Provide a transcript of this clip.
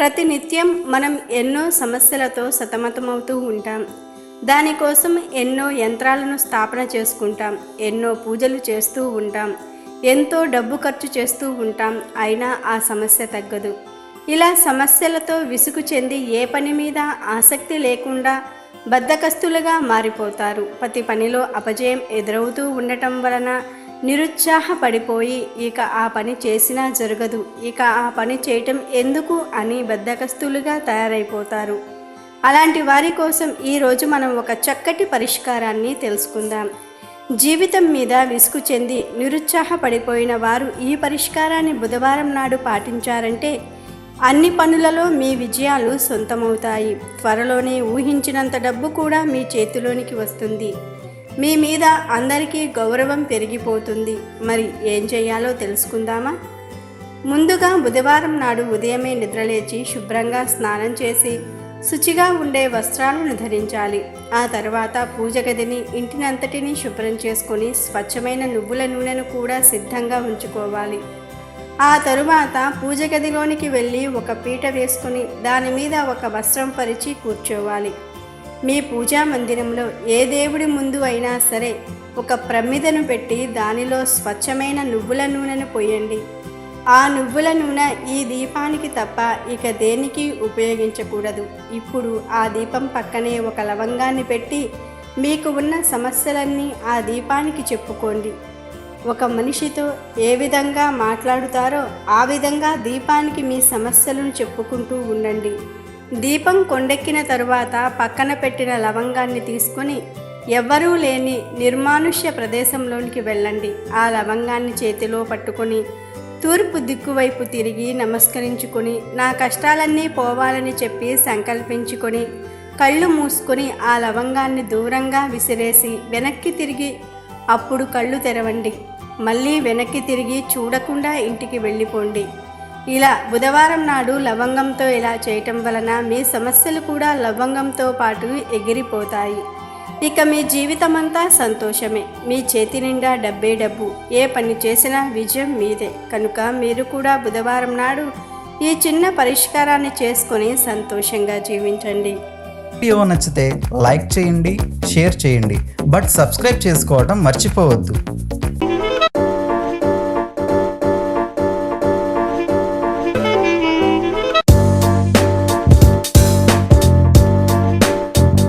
ప్రతినిత్యం మనం ఎన్నో సమస్యలతో సతమతమవుతూ ఉంటాం. దానికోసం ఎన్నో యంత్రాలను స్థాపన చేసుకుంటాం. ఎన్నో పూజలు చేస్తూ ఉంటాం. ఎంతో డబ్బు ఖర్చు చేస్తూ ఉంటాం. అయినా ఆ సమస్య తగ్గదు. ఇలా సమస్యలతో విసుగు చెంది ఏ పని మీద ఆసక్తి లేకుండా బద్దకస్తులుగా మారిపోతారు. ప్రతి పనిలో అపజయం ఎదురవుతూ ఉండటం వలన నిరుత్సాహపడిపోయి ఇక ఆ పని చేసినా జరగదు. ఇక ఆ పని చేయటం ఎందుకు అని బద్దకస్తులుగా తయారైపోతారు. అలాంటి వారి కోసం ఈరోజు మనం ఒక చక్కటి పరిష్కారాన్ని తెలుసుకుందాం. జీవితం మీద విసుగు చెంది నిరుత్సాహపడిపోయిన వారు ఈ పరిష్కారాన్ని బుధవారం నాడు పాటించారంటే అన్ని పనులలో మీ విజయాలు సొంతమవుతాయి. త్వరలోనే ఊహించినంత డబ్బు కూడా మీ చేతిలోనికి వస్తుంది. మీ మీద అందరికీ గౌరవం పెరిగిపోతుంది. మరి ఏం చేయాలో తెలుసుకుందామా? ముందుగా బుధవారం నాడు ఉదయమే నిద్రలేచి శుభ్రంగా స్నానం చేసి శుచిగా ఉండే వస్త్రాలను ధరించాలి ఆ తర్వాత పూజ గదిని ఇంటినంతటిని శుభ్రం చేసుకొని స్వచ్ఛమైన నువ్వుల నూనెను కూడా సిద్ధంగా ఉంచుకోవాలి. ఆ తరువాత పూజ గదిలోనికి వెళ్ళి ఒక పీట వేసుకుని దాని మీద ఒక వస్త్రం పరిచి కూర్చోవాలి. మీ పూజా మందిరంలో ఏ దేవుడి ముందు అయినా సరే ఒక ప్రమిదను పెట్టి దానిలో స్వచ్ఛమైన నువ్వుల నూనెను పోయండి. ఆ నువ్వుల నూనె ఈ దీపానికి తప్ప ఇక దేనికి ఉపయోగించకూడదు. ఇప్పుడు ఆ దీపం పక్కనే ఒక లవంగాన్ని పెట్టి మీకు ఉన్న సమస్యలన్నీ ఆ దీపానికి చెప్పుకోండి. ఒక మనిషితో ఏ విధంగా మాట్లాడుతారో ఆ విధంగా దీపానికి మీ సమస్యలను చెప్పుకుంటూ ఉండండి. దీపం కొండెక్కిన తరువాత పక్కన పెట్టిన లవంగాన్ని తీసుకొని ఎవ్వరూ లేని నిర్మానుష్య ప్రదేశంలోనికి వెళ్ళండి. ఆ లవంగాన్ని చేతిలో పట్టుకొని తూర్పు దిక్కువైపు తిరిగి నమస్కరించుకొని నా కష్టాలన్నీ పోవాలని చెప్పి సంకల్పించుకొని కళ్ళు మూసుకొని ఆ లవంగాన్ని దూరంగా విసిరేసి వెనక్కి తిరిగి అప్పుడు కళ్ళు తెరవండి. మళ్ళీ వెనక్కి తిరిగి చూడకుండా ఇంటికి వెళ్ళిపోండి. ఇలా బుధవారం నాడు లవంగంతో ఇలా చేయటం వలన మీ సమస్యలు కూడా లవంగంతో పాటు ఎగిరిపోతాయి. ఇక మీ జీవితమంతా సంతోషమే. మీ చేతి నిండా డబ్బే డబ్బు. ఏ పని చేసినా విజయం మీదే. కనుక మీరు కూడా బుధవారం నాడు ఈ చిన్న పరిష్కారాన్ని చేసుకొని సంతోషంగా జీవించండి. వీడియో నచ్చితే లైక్ చేయండి షేర్ చేయండి. బట్ సబ్స్క్రైబ్ చేసుకోవడం మర్చిపోవద్దు.